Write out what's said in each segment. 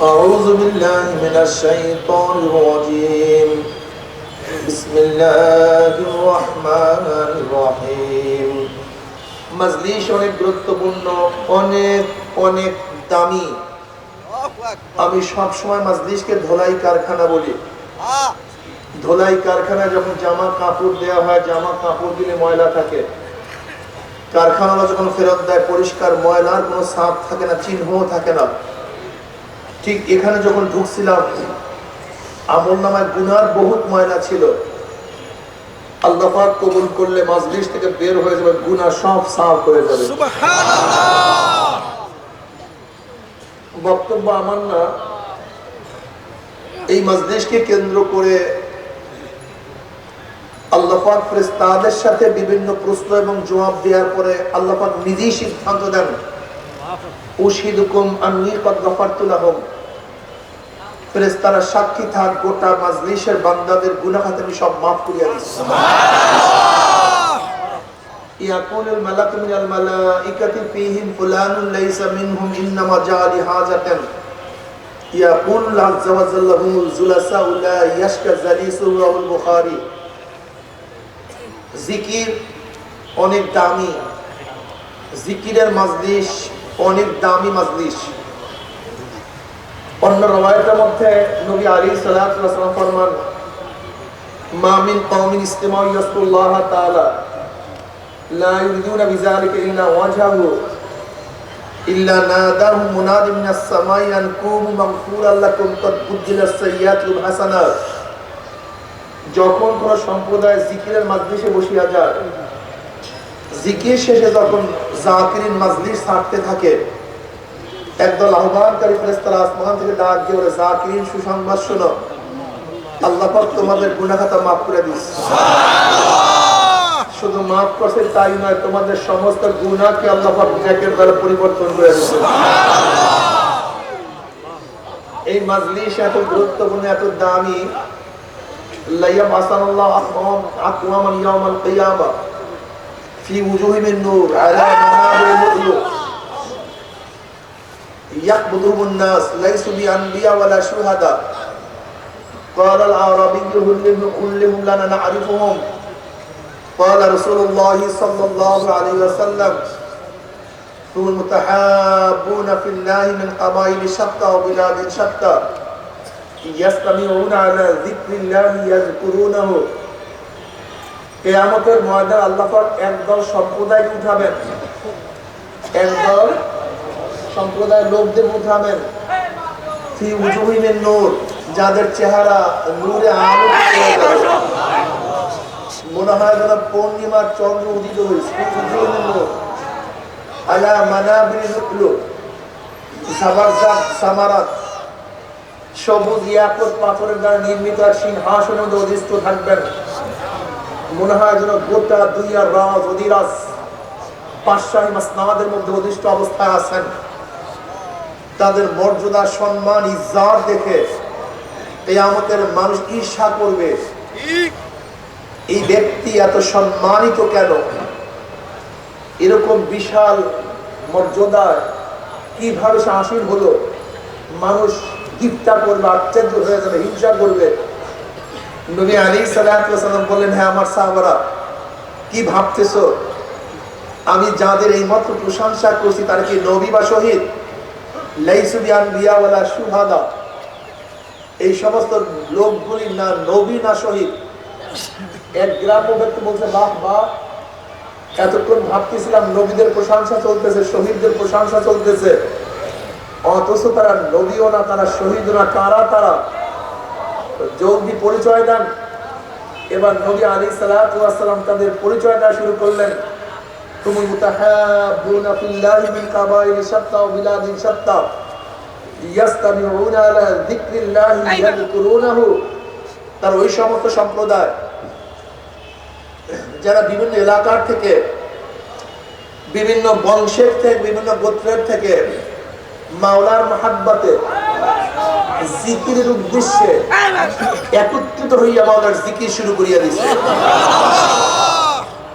أعوذ بالله من الشيطان الرجيم بسم الله الرحمن الرحيم মজলিস অনেক গুরুত্বপূর্ণ অনেক অনেক দামি আমি সব সময় মজলিসকে ধোলাই কারখানা বলি ধোলাই কারখানায় যখন জামা কাপড় দেওয়া হয় জামা কাপড় দিলে ময়লা থাকে কারখানারা যখন ফেরত দেয় পরিষ্কার ময়লার কোনো সাপ থাকে না চিহ্নও থাকে না ঠিক এখানে যখন ঢুকছিলাম আমল নামায় গুনার বহুত ময়লা ছিল। আল্লাহ পাক কবুল করলে মাজলিস থেকে বের হয়ে যাবে গুনা সব সাফ করে যাবে বক্তব্য আমার না। এই মজলিসকে কেন্দ্র করে আল্লাহ পাক ফেরেশতাদের সাথে বিভিন্ন প্রশ্ন এবং জবাব দেওয়ার পরে আল্লাহ পাক নিজেই সিদ্ধান্ত দেন। উশিদুকুম আন্নি কদ গফারতুলাহুম সাক্ষী থাক গোটা মাজলিসের বান্দাদের গুনাহ আমি সব maaf করিয়া দিছি জিকির অনেক দামি। জিকিরের মাজলিস অনেক দামি মাজলিস। অন্য রবায়তের মধ্যে নবী আলী সাল্লাম ফরমান মামিন কওমিন ইস্তেমাউ ইয়াসকুল্লাহ তাআলা, লা ইউরিদুনা বিযালিকা ইল্লা ওয়াজহাহু, ইল্লা নাদাহু মুনাদি মিনাস সামাই আন কুমু মাগফুরাল লাকুম কদ বুদ্দিলাস সাইয়্যাতুল হাসানাত যখন কোন সম্প্রদায় জিকিরের মাজলিসে বসিয়া যায়, জিকির শেষে যখন জাকিরিন মাজলিস থাকতে থাকে। একদল আহ্বানকারী ফেরেশতারা আসমান থেকে ডাক দিয়ে বলে জাকিরিন সুসংবাদ শোনো। আল্লাহ পাক তোমাদের গুনাহ খাতা মাফ করে দিস শুধু মাফ করছে তাই নয় তোমাদের সমস্ত গুনাহকে আল্লাহ পাক নেকের দ্বারা পরিবর্তন করে দিয়েছে। এই মাজলিস এত গুরুত্বপূর্ণ এত দামি। লাইয়াম আসানাল্লাহ আকওয়াম আকওয়ামান ইয়াউমাল কিয়ামা। في وجوههم النور على منابرهم يقبضهم الناس ليسوا بأنبياء ولا شهداء قال العربي كلهم لنا نعرفهم قال رسول الله صلى الله عليه وسلم هم المتحابون في الله من قبائل شتى وبلاد شتى يستمعون على ذكر الله يذكرونه কেয়ামতের ময়দান আল্লাহ একদল সম্প্রদায় উঠাবেন। একদল সম্প্রদায় লোকদের উঠাবেন। ফি উজুহিমের নূর, যাদের চেহারা নূরে মনে হয় যেন পূর্ণিমার চন্দ্র উদিত হয়েছে। আলা মানাবির লুকলু সাবারজাত সামারাত। সবুজ ইয়াকুত পাথরের দ্বারা নির্মিত সিংহাসনের মধ্যে অধিষ্ঠ থাকবেন। মনে হয় যেন গোটা দুনিয়ার রাজ অধিরাজ পাঁচশাহী মাসনাদের মধ্যে অধিষ্ঠ অবস্থায় আছেন। তাদের মর্যাদা, সম্মান, ইজ্জাত দেখে এই আমাদের মানুষ ঈর্ষা করবে। এই ব্যক্তি এত সম্মানিত কেন? এরকম বিশাল মর্যাদায় কীভাবে সে হলো? মানুষ গিফটা করবে, আশ্চর্য হয়ে যাবে, হিংসা করবে। নবী আলী সাল্লাম বললেন হ্যাঁ আমার সাহাবারা, কি ভাবতেছ? আমি যাদের এই মাত্র প্রশংসা করছি, তারা কি নবী বা শহীদ? লাইসুবিয়ান বিয়াওয়ালা সুহাদা এই সমস্ত লোকগুলি না নবী না শহীদ। এক গ্রাম্য ব্যক্তি বলছে, বাহ বাহ, এতক্ষণ ভাবতেছিলাম নবীদের প্রশংসা চলতেছে, শহীদদের প্রশংসা চলতেছে। অথচ তারা নবীও না, তারা শহীদ না। কারা তারা? জলদি পরিচয় দেন। এবার নবী আলী সালাম তাদের পরিচয় দেওয়া শুরু করলেন। তুমি মুতাহাব্বুনা ফিল্লাহি মিন কাবাইল শাত্তা ওয়া বিলাদিন শাত্তা। ইয়াস্তামিউনা আলা যিকরিল্লাহি ইয়াযকুরুনাহু। তার ওই সমস্ত সম্প্রদায় যারা বিভিন্ন এলাকার থেকে বিভিন্ন বংশের থেকে বিভিন্ন গোত্রের থেকে মাওলার মহাব্বাতে জিকিরের উদ্দেশ্যে একত্রিত হইয়া মাওলার জিকির শুরু করিয়া দিছে।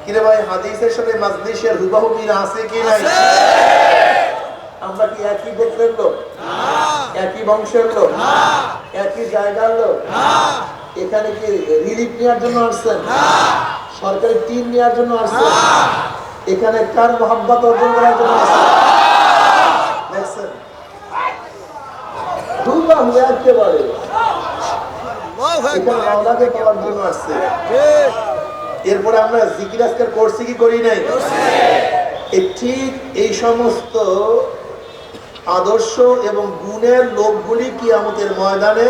কিরে ভাই হাদিসের সাথে মাজলিসের হুবাহু মিল আছে কি নাই? আমরা কি একই গোত্রের লোক? একই বংশের লোক? একই জায়গার লোক? এখানে কি রিলিফ নেওয়ার জন্য আসছেন? সরকারি টিম নেওয়ার জন্য আসছেন? এখানে কার মোহাম্মত অর্জন করার জন্য আসছেন? আল্লাহকে পাওয়ার জন্য আসছে। এরপরে আমরা জিকির আজকার করছি কি করি নাই? ঠিক এই সমস্ত আদর্শ এবং গুণের লোকগুলি কি আমাদের ময়দানে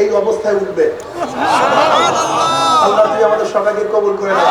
এই অবস্থায় উঠবে। আল্লাহ তুই আমাদের সবাইকে কবুল করে না